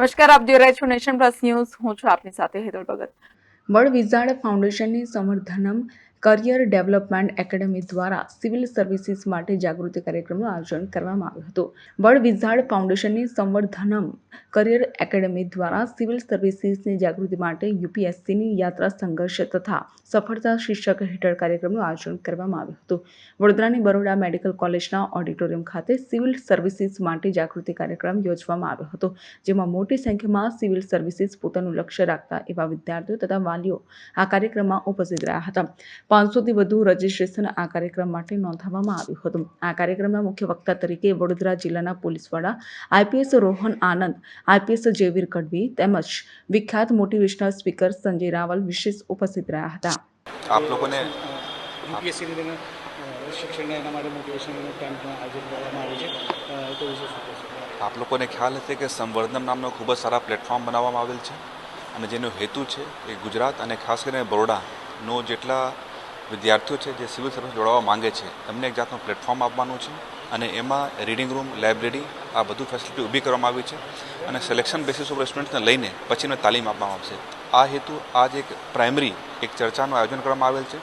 નમસ્કાર, આપ જોઈ રહ્યા છો નેશન પ્લસ ન્યૂઝ. હું છું આપની સાથે હેતલ ભગત. બળ વિઝાર્ડ ફાઉન્ડેશનની સમર્થનમ કરિયર ડેવલપમેન્ટ એકેડમી દ્વારા સિવિલ સર્વિસીસ માટે જાગૃતિ કાર્યક્રમનું આયોજન કરવામાં આવ્યું હતું. બળ વિઝાર્ડ ફાઉન્ડેશનની સંવર્ધનમ કરિયર એકેડમી દ્વારા સિવિલ સર્વિસીસની જાગૃતિ માટે યુપીએસસીની યાત્રા સંઘર્ષ તથા સફળતા શીર્ષક હેઠળ કાર્યક્રમનું આયોજન કરવામાં આવ્યું હતું. વડોદરાની બરોડા મેડિકલ કોલેજના ઓડિટોરિયમ ખાતે સિવિલ સર્વિસીસ માટે જાગૃતિ કાર્યક્રમ યોજવામાં આવ્યો હતો, જેમાં મોટી સંખ્યામાં સિવિલ સર્વિસીસ પોતાનું લક્ષ્ય રાખતા એવા વિદ્યાર્થીઓ તથા વાલીઓ આ કાર્યક્રમમાં ઉપસ્થિત રહ્યા હતા. પાંચસોથી વધુ રજીસ્ટ્રેશન આ કાર્યક્રમ માટે નોંધાવવામાં આવ્યું હતું. આ કાર્યક્રમના મુખ્ય વક્તા તરીકે વડોદરા જિલ્લાના પોલીસ વડા આઈપીએસ રોહન આનંદ આઈપીએસ જયવીર ગઢવી તેમજ વિખ્યાત મોટિવેશનલ સ્પીકર સંજય રાવલ વિશેષ ઉપસ્થિત રહ્યા હતા. આપ લોકોને યુપીએસસીની શિક્ષણને એના માટે મોટિવેશન કેમ્પનું આયોજન કરવામાં આવ્યું છે. તો વિશે આપ લોકોને ખ્યાલ હશે કે સંવર્ધન નામનો ખૂબ જ સારા પ્લેટફોર્મ બનાવવામાં આવેલ છે અને જેનો હેતુ છે એ ગુજરાત અને ખાસ કરીને બરોડાનો જેટલા વિદ્યાર્થીઓ છે જે સિવિલ સર્વિસ જોડાવા માંગે છે, એમને એક જાતનું પ્લેટફોર્મ આપવાનું છે અને એમાં રીડિંગ રૂમ લાઇબ્રેરી આ બધું ફેસિલિટી ઊભી કરવામાં આવી છે અને સિલેક્શન બેસિસ ઉપર સ્ટુડન્ટ્સને લઈને પછીને તાલીમ આપવામાં આવશે. આ હેતુ આજ એક પ્રાઇમરી એક ચર્ચાનું આયોજન કરવામાં આવેલ છે,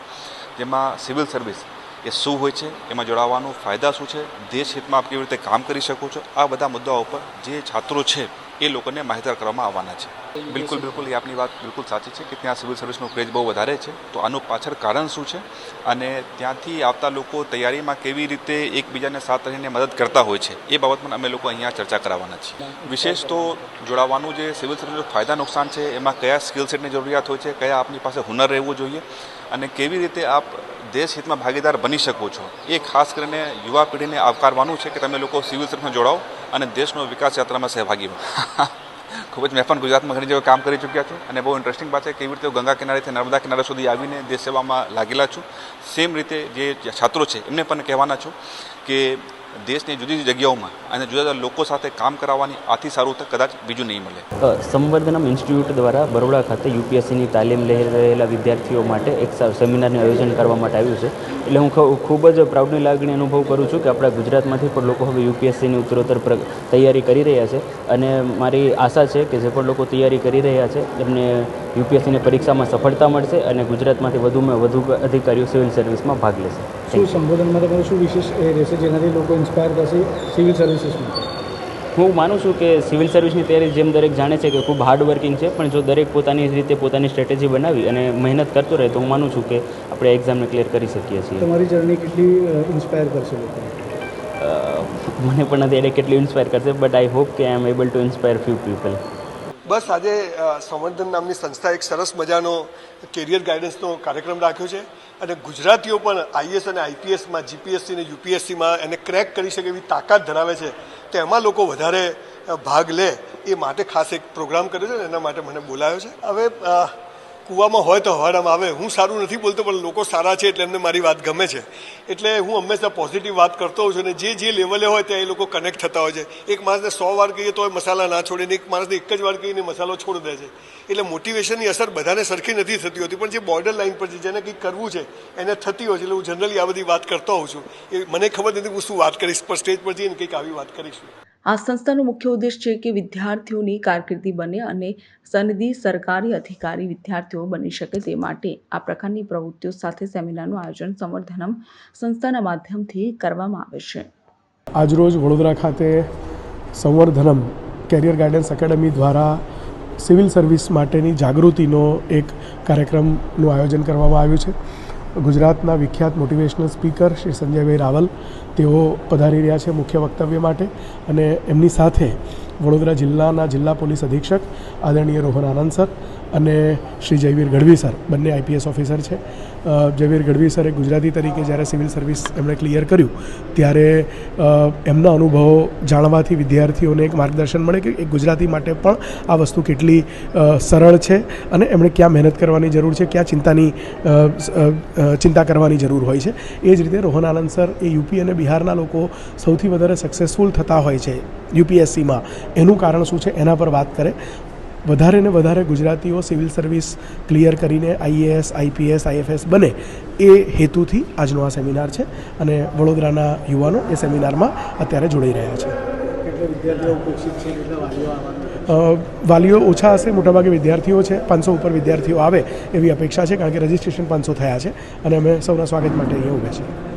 જેમાં સિવિલ સર્વિસ એ શું હોય છે, એમાં જોડાવાનું ફાયદા શું છે, દેશ હિતમાં આપ કેવી રીતે કામ કરી શકો છો, આ બધા મુદ્દાઓ પર જે છાત્રો છે, એ લોકોને માહિતગાર કરવામાં આવવાના છે. બિલકુલ બિલકુલ, એ આપની વાત બિલકુલ સાચી છે કે ત્યાં સિવિલ સર્વિસનો ક્રેઝ બહુ વધારે છે, તો આનું પાછળ કારણ શું છે અને ત્યાંથી આવતા લોકો તૈયારીમાં કેવી રીતે એકબીજાને સાથ રહીને મદદ કરતા હોય છે, એ બાબત પણ અમે લોકો અહીંયા ચર્ચા કરાવવાના છીએ. વિશેષ તો જોડાવાનું જે સિવિલ સર્વિસનો ફાયદા નુકસાન છે, એમાં કયા સ્કિલ સેટની જરૂરિયાત હોય છે, કયા આપની પાસે હુનર રહેવું જોઈએ અને કેવી રીતે આપ દેશ હિતમાં ભાગીદાર બની શકો છો? એ ખાસ કરીને યુવા પેઢીને આવકારવાનું છે કે તમે લોકો સિવિલ સર્વિસમાં જોડાઓ અને દેશનો વિકાસ યાત્રામાં સહભાગી બનો. ખૂબ જ મેં પણ ગુજરાતમાં ઘણી જગ્યાએ કામ કરી ચૂક્યા છું અને બહુ ઇન્ટરેસ્ટિંગ વાત છે કેવી રીતે ગંગા કિનારેથી નર્મદા કિનારે સુધી આવીને દેશ સેવામાં લાગેલા છું. સેમ રીતે જે છાત્રો છે એમને પણ કહેવાના છું કે દેશની જુદી જુદી જગ્યાઓમાં અને જુદા જુદા લોકો સાથે કામ કરાવવાની આથી સારું તો કદાચ બીજું નહીં મળે. સંવર્ધનમ ઇન્સ્ટિટ્યૂટ દ્વારા બરોડા ખાતે યુપીએસસીની તાલીમ લઈ રહેલા વિદ્યાર્થીઓ માટે એક સેમિનારનું આયોજન કરવા માટે આવ્યું છે. એટલે હું ખૂબ જ પ્રાઉડની લાગણી અનુભવ કરું છું કે આપણા ગુજરાતમાંથી પણ લોકો હવે યુપીએસસીની ઉત્તરોત્તર તૈયારી કરી રહ્યા છે. અને મારી આશા છે કે જે પણ લોકો તૈયારી કરી રહ્યા છે એમને યુપીએસસીની પરીક્ષામાં સફળતા મળશે અને ગુજરાતમાંથી વધુમાં વધુ અધિકારીઓ સિવિલ સર્વિસમાં ભાગ લેશે. શું સંબોધનમાં તમારું શું વિશેષ એ રહેશે જેનાથી લોકો ઇન્સ્પાયર થશે સિવિલ સર્વિસીસમાં હું માનું છું કે સિવિલ સર્વિસની તૈયારી જેમ દરેક જાણે છે કે ખૂબ હાર્ડવર્કિંગ છે પણ જો દરેક પોતાની રીતે પોતાની સ્ટ્રેટેજી બનાવી અને મહેનત કરતો રહે તો હું માનું છું કે આપણે એક્ઝામને ક્લિયર કરી શકીએ છીએ. તમારી જર્ની કેટલી ઇન્સ્પાયર કરશે લોકોને? મને પણ નથી એને કેટલી ઇન્સ્પાયર કરશે બટ આઈ હોપ કે I am able to inspire few people બસ આજે સંવર્ધન નામની સંસ્થા એક સરસ મજાનો કેરિયર ગાઈડન્સનો કાર્યક્રમ રાખ્યો છે અને ગુજરાતીઓ પણ આઈએસ અને આઈપીએસમાં, જીપીએસસી અને યુપીએસસીમાં એને ક્રેક કરી શકે એવી તાકાત ધરાવે છે તો એમાં લોકો વધારે ભાગ લે એ માટે ખાસ એક પ્રોગ્રામ કર્યો છે ને એના માટે મને બોલાવ્યો છે. હવે કૂવામાં હોય તો હવાડામાં આવે. હું સારું નથી બોલતો, પણ લોકો સારા છે એટલે એમને મારી વાત ગમે છે. એટલે હું હંમેશા પોઝિટિવ વાત કરતો હોઉં છું અને જે જે લેવલે હોય ત્યાં એ લોકો કનેક્ટ થતા હોય છે. એક માણસને સો વાર કહીએ તો મસાલા ના છોડે ને એક માણસને એક જ વાર કહીને મસાલો છોડી દે છે. એટલે મોટિવેશનની અસર બધાને સરખી નથી થતી હોતી, પણ જે બોર્ડર લાઇન પર છે જેને કંઈક કરવું છે, એને થતી હોય છે. એટલે હું જનરલી આ બધી વાત કરતો હોઉં છું. એ મને ખબર નથી હું શું વાત કરીશ, પણ સ્ટેજ પર જઈને કંઈક આવી વાત કરીશું. આ સંસ્થાનો મુખ્ય ઉદ્દેશ છે કે વિદ્યાર્થીઓની કારકિર્દી બને અને સનદી સરકારી અધિકારી વિદ્યાર્થીઓ બની શકે તે માટે આ પ્રકારની પ્રવૃત્તિઓ સાથે સેમિનારનું આયોજન સંવર્ધનમ સંસ્થાના માધ્યમથી કરવામાં આવે છે. આજરોજ વડોદરા ખાતે સંવર્ધનમ કેરિયર ગાઈડન્સ એકેડમી દ્વારા સિવિલ સર્વિસ માટેની જાગૃતિનો એક કાર્યક્રમનું આયોજન કરવામાં આવ્યું છે. ગુજરાતના વિખ્યાત મોટિવેશનલ સ્પીકર શ્રી સંજયભાઈ રાવલ, તેઓ પધારી રહ્યા છે મુખ્ય વક્તવ્ય માટે અને એમની સાથે વડોદરા જિલ્લાના જિલ્લા પોલીસ અધિક્ષક, આદરણીય રોહન આનંદ સર અને શ્રી જયવીર ગઢવી સર. બંને આઈપીએસ ઓફિસર છે. જયવીર ગઢવી સરે ગુજરાતી તરીકે જ્યારે સિવિલ સર્વિસ એમણે ક્લિયર કર્યું, ત્યારે એમના અનુભવો જાણવાથી વિદ્યાર્થીઓને એક માર્ગદર્શન મળે કે એક ગુજરાતી માટે પણ આ વસ્તુ કેટલી સરળ છે અને એમણે ક્યાં મહેનત કરવાની જરૂર છે, ક્યાં ચિંતાની ચિંતા કરવાની જરૂર હોય છે. એ જ રીતે રોહન આનંદ સર એ યુપી અને બિહારના લોકો સૌથી વધારે સક્સેસફુલ થતા હોય છે યુપીએસસીમાં. એનું કારણ શું છે એના પર વાત કરે. વધારે ને વધારે ગુજરાતીઓ સિવિલ સર્વિસ ક્લિયર કરીને આઈએએસ આઈપીએસ આઈએફએસ બને એ હેતુથી આજનો આ સેમિનાર છે અને વડોદરાના યુવાનો એ સેમિનારમાં અત્યારે જોડાઈ રહ્યા છે. વાલીઓ ઓછા હશે મોટાભાગે વિદ્યાર્થીઓ છે. પાંચસો ઉપર વિદ્યાર્થીઓ આવે એવી અપેક્ષા છે કારણ કે રજિસ્ટ્રેશન પાંચસો થયા છે અને અમે સૌના સ્વાગત માટે અહીંયા ઊભા છીએ.